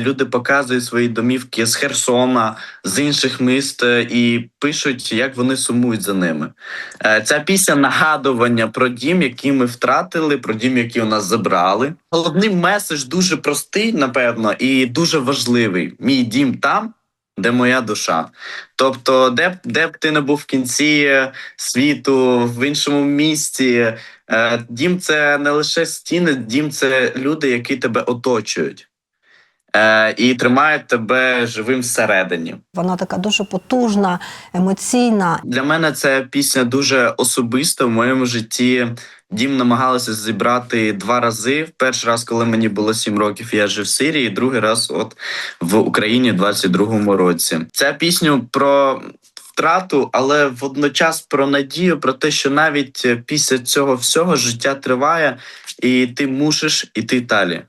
Люди показують свої домівки з Херсона, з інших міст е, і пишуть, як вони сумують за ними. Е, Ця пісня нагадування про дім, який ми втратили, про дім, який у нас забрали. Головний меседж дуже простий, напевно, і дуже важливий. Мій дім там, де моя душа. Тобто, де б де б ти не був в кінці е, світу, в іншому місті. е, Дім це не лише стіни, дім це люди, які тебе оточують. Е, і тримають тебе живим всередині. Вона така дуже потужна, емоційна. Для мене ця пісня дуже особиста в моєму житті. Дім намагалися зібрати два рази. Перший раз, коли мені було сім років, я жив в Сирії, другий раз от в Україні в 22-му році. Ця пісню про втрату, але водночас про надію, про те, що навіть після цього всього життя триває, і ти мусиш іти далі.